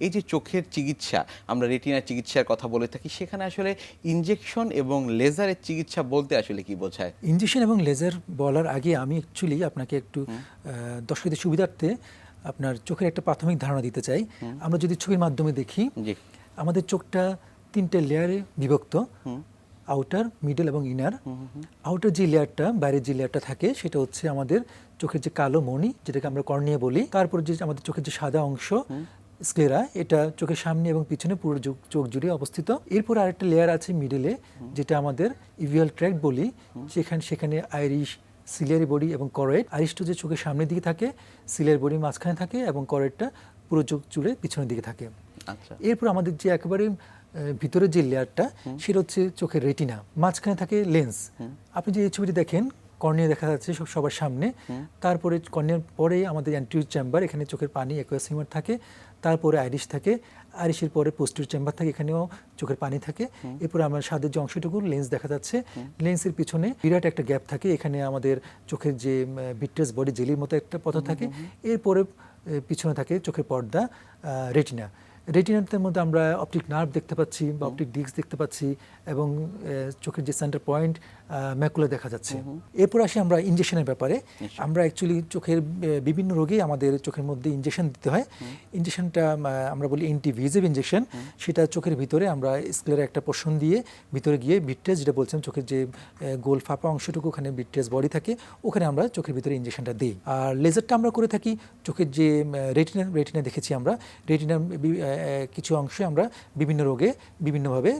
এই যে চোখের চিকিৎসা আমরা রেটিনার চিকিৎসার কথা বলে থাকি সেখানে আসলে ইঞ্জেকশন এবং লেজারের চিকিৎসা বলতে আসলে কি বোঝায়? ইঞ্জেকশন এবং লেজার বলার আগে আমি অ্যাকচুয়ালি আপনাকে একটু দর্শকদের সুবিধার্থে আপনার চোখের একটা প্রাথমিক ধারণা দিতে চাই। আমরা যদি ছবির মাধ্যমে দেখি আমাদের চোখটা তিনটে লেয়ারে বিভক্ত আউটার মিডল এবং ইনার আউটার যে লেয়ারটা বাইরের যে লেয়ারটা থাকে সেটা হচ্ছে আমাদের চোখের যে কালো মণি যেটাকে আমরা কর্নিয়া বলি তারপর যে আমাদের চোখের যে সাদা অংশ স্ক্লেরা এটা চোখের সামনে এবং পিছনে পুরো চোখ- জুড়ে অবস্থিত। এরপর আরেকটা লেয়ার আছে মিডলে যেটা আমাদের ইভিয়াল ট্র্যাক বলি। সেখানে সেখানে আইরিশ সিলিয়ারি বডি এবং করেট আইরিশটা যে চোখের সামনের দিকে থাকে সিলিয়ারি বডি মাঝখানে থাকে এবং করেটটা পুরো চোখ জুড়ে পিছনের দিকে থাকে। আচ্ছা। এরপর আমাদের যে একেবারে আহ, ভিতরের যে লেয়ারটা সেটা হচ্ছে চোখের রেটিনা মাঝখানে থাকে লেন্স আপনি যে এই ছবিটি দেখেন কর্নিয়া দেখা যাচ্ছে সব- সবার সামনে। তারপরে কর্নিয়ার পরে আমাদের অ্যান্টিউর চেম্বার এখানে চোখের পানি অ্যাকোয়াসিমার থাকে। তারপরে আইরিশ থাকে। আইরিশের পরে পোস্টির চেম্বার থাকে এখানেও চোখের পানি থাকে। এরপরে আমার স্বাদের যে অংশটুকু লেন্স দেখা যাচ্ছে। লেন্সের পিছনে বিরাট একটা গ্যাপ থাকে। এখানে আমাদের চোখের যে বিট্রেস বডি জেলির মতো একটা পথ থাকে। এরপরে পিছনে থাকে চোখের পর্দা রেটিনা রেটিনার মধ্যে আমরা অপটিক নার্ভ দেখতে পাচ্ছি বা অপটিক ডিস্ক দেখতে পাচ্ছি এবং চোখের যে সেন্টার পয়েন্ট ম্যাকুলা দেখা যাচ্ছে। এরপর আসি আমরা ইঞ্জেকশনের ব্যাপারে। আমরা অ্যাকচুয়ালি চোখের বিভিন্ন রোগে আমাদের চোখের মধ্যে ইঞ্জেকশন দিতে হয়। ইঞ্জেকশনটা আমরা বলি এন্টিভিজিভ ইঞ্জেকশন সেটা চোখের ভিতরে আমরা স্কেলের একটা পোর্শন দিয়ে ভিতরে গিয়ে বিট্রেস যেটা বলছেন চোখের যে গোল ফাঁপা অংশটুকু ওখানে বিট্রেস বডি থাকে ওখানে আমরা চোখের ভিতরে ইঞ্জেকশনটা দিই। আর লেজারটা আমরা করে থাকি চোখের যে রেটিনা রেটিনা দেখেছি আমরা। রেটিনার কিছু অংশে আমরা বিভিন্ন রোগে বিভিন্নভাবে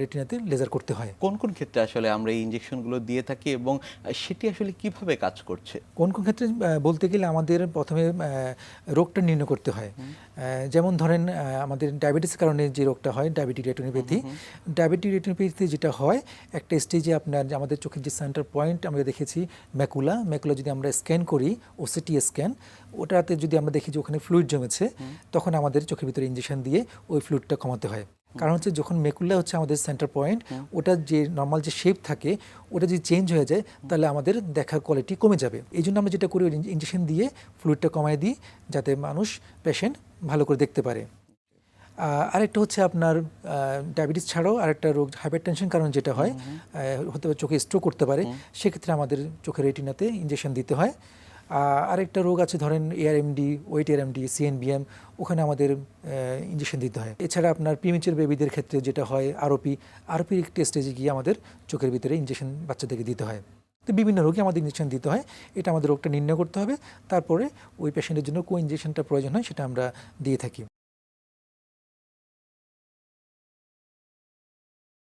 রেটিনাতে লেজার করতে হয়। কোন কোন ক্ষেত্রে আসলে আমরা এই ইঞ্জেকশনগুলো দিয়ে থাকি এবং সেটি আসলে কীভাবে কাজ করছে? কোন কোন ক্ষেত্রে বলতে গেলে আমাদের প্রথমে রোগটা নির্ণয় করতে হয়। যেমন ধরেন আমাদের ডায়াবেটিসের কারণে যে রোগটা হয় ডায়াবেটিক রেটিনোপ্যাথি। ডায়াবেটিক রেটিনোপ্যাথি যেটা হয় একটা স্টেজে আপনার আমাদের চোখের যে সেন্টার পয়েন্ট আমরা দেখেছি ম্যাকুলা ম্যাকুলা যদি আমরা স্ক্যান করি ওসিটি স্ক্যান ওটাতে যদি আমরা দেখি যে ওখানে ফ্লুইড জমেছে তখন আমাদের চোখের ভিতরে ইঞ্জেকশন দিয়ে ওই ফ্লুইডটা কমাতে হয়। কারণ হচ্ছে যখন মেকুল্লা হচ্ছে আমাদের সেন্টার পয়েন্ট ওটা যে নর্মাল যে শেপ থাকে ওটা যদি চেঞ্জ হয়ে যায় তাহলে আমাদের দেখার কোয়ালিটি কমে যাবে। এই জন্য আমরা যেটা করি ইঞ্জেকশন দিয়ে ফ্লুইডটা কমায় দিই যাতে মানুষ পেশেন্ট ভালো করে দেখতে পারে। আরেকটা হচ্ছে আপনার ডায়াবেটিস ছাড়াও আরেকটা রোগ হাইপার টেনশন কারণ যেটা হয় হতে পারে চোখে স্ট্রোক করতে পারে সেক্ষেত্রে আমাদের চোখের রেটিনাতে ইঞ্জেকশন দিতে হয়। আরেকটা রোগ আছে, ধরেন এআরএমডি ওয়েট এআরএমডি সিএনবিএম ওখানে আমাদের ইঞ্জেকশন দিতে হয়। এছাড়া আপনার প্রিমেচার বেবিদের ক্ষেত্রে যেটা হয় আরওপি একটি স্টেজে গিয়ে আমাদের চোখের ভিতরে ইঞ্জেকশন বাচ্চাদেরকে দিতে হয়। তো বিভিন্ন রোগে আমাদের ইঞ্জেকশন দিতে হয়, এটা আমাদের রোগটা নির্ণয় করতে হবে, তারপরে ওই পেশেন্টের জন্য কোন ইঞ্জেকশনটা প্রয়োজন হয়, সেটা আমরা দিয়ে থাকি।